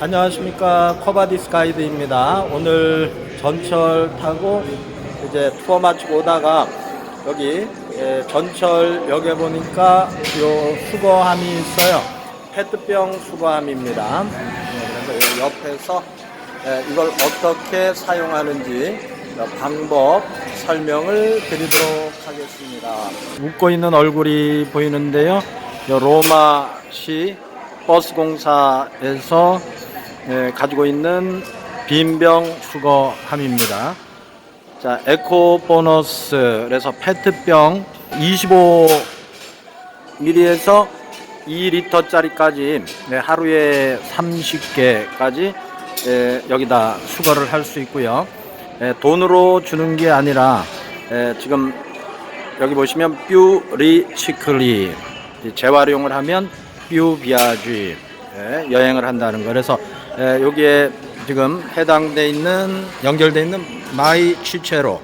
안녕하십니까 커바디스 가이드입니다. 오늘 전철 타고 이제 투어 마치고 오다가 여기 예, 전철역에 보니까 요 수거함이 있어요. 페트병 수거함입니다. 예, 그래서 이 옆에서 예, 이걸 어떻게 사용하는지 방법 설명을 드리도록 하겠습니다. 웃고 있는 얼굴이 보이는데요. 요 로마시 버스 공사에서 예, 가지고 있는 빈병 수거함입니다. 자, 에코 보너스 그래서 페트병 25ml에서 2리터짜리까지 네, 하루에 30개까지 예, 여기다 수거를 할 수 있고요. 예, 돈으로 주는 게 아니라 예, 지금 여기 보시면 뷰 리치클리 재활용을 하면 뷰 비아쥐 예, 여행을 한다는 거. 그래서 예, 여기에 지금 해당돼 있는 연결돼 있는 마이 취체로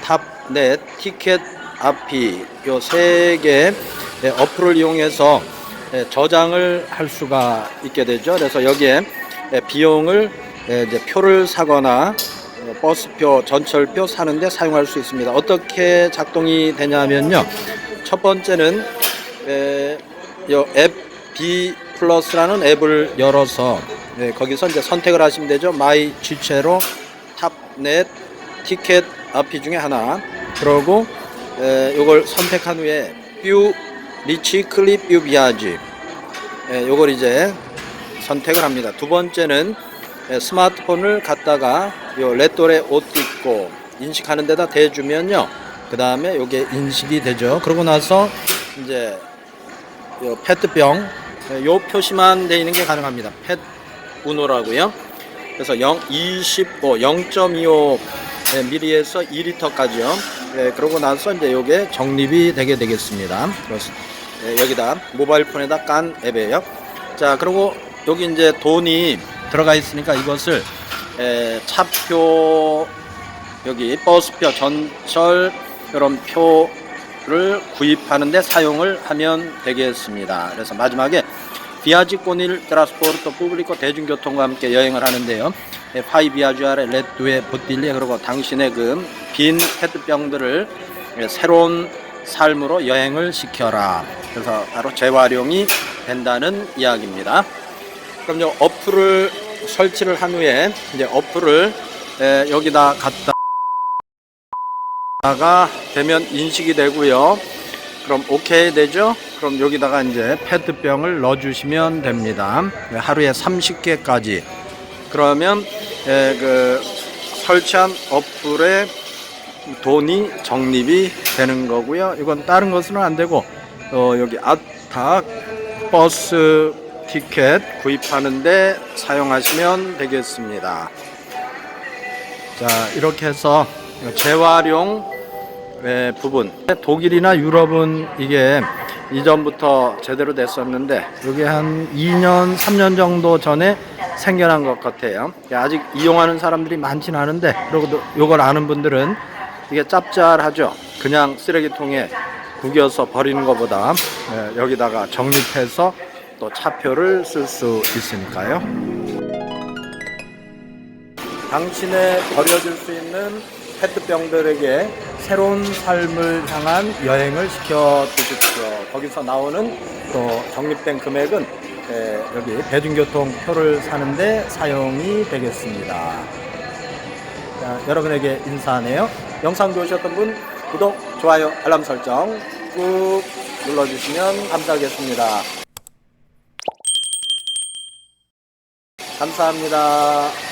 탑넷 티켓 앞이 요 세개 어플을 이용해서 예, 저장을 할 수가 있게 되죠. 그래서 여기에 예, 비용을 예, 이제 표를 사거나 어, 버스표, 전철표 사는데 사용할 수 있습니다. 어떻게 작동이 되냐면요. 첫 번째는 에, 요앱 B 플러스라는 앱을 열어서 예, 거기서 이제 선택을 하시면 되죠. 마이 지체로 탑넷 티켓 앞이 중에 하나. 그러고 에, 요걸 선택한 후에 뷰 리치 클립 뷰 비아지 예, 요걸 이제 선택을 합니다. 두 번째는 예, 스마트폰을 갖다가 요 레토레 옷 입고 인식하는 데다 대주면요. 그 다음에 요게 인식이 되죠. 그러고 나서 이제 요 페트병 예, 요 표시만 돼 있는 게 가능합니다. 펫 우노라고요. 그래서 0, 25, 0.25 예, 미리에서 2리터까지요. 예, 그러고 나서 이제 요게 적립이 되게 되겠습니다. 그래서 예, 여기다 모바일 폰에다 깐 앱이에요. 자, 그리고 여기 이제 돈이 들어가 있으니까 이것을 에, 차표 여기 버스표 전철 이런 표를 구입하는데 사용을 하면 되겠습니다. 그래서 마지막에 비아지 꼬닐 트라스포르토 푸블리코 대중교통과 함께 여행을 하는데요. 에, 파이 비아주아레 레뚜에 보틸리 그리고 당신의 그 빈 페트병들을 에, 새로운 삶으로 여행을 시켜라. 그래서 바로 재활용이 된다는 이야기입니다. 그럼 요 어플을 설치를 한 후에 이제 어플을 에, 여기다 갖다가 되면 인식이 되고요. 그럼 오케이 되죠? 그럼 여기다가 이제 페트병을 넣어주시면 됩니다. 네, 하루에 30개까지. 그러면 에, 그 설치한 어플에 돈이 적립이 되는 거고요. 이건 다른 것은 안 되고 어, 여기 아타 버스 티켓 구입하는데 사용하시면 되겠습니다. 자 이렇게 해서 재활용 의 부분 독일이나 유럽은 이게 이전부터 제대로 됐었는데 이게 한 2년 3년 정도 전에 생겨난 것 같아요 아직 이용하는 사람들이 많지는 않은데 그리고 이걸 아는 분들은 이게 짭짤하죠 그냥 쓰레기통에 구겨서 버리는 것보다 예, 여기다가 적립해서 또 차표를 쓸 수 있으니까요. 당신의 버려질 수 있는 페트병들에게 새로운 삶을 향한 여행을 시켜 주십시오. 거기서 나오는 또 적립된 금액은 예, 여기 대중교통 표를 사는데 사용이 되겠습니다. 자, 여러분에게 인사하네요. 영상 좋으셨던 분 구독, 좋아요, 알람 설정 꾹 눌러주시면 감사하겠습니다. 감사합니다.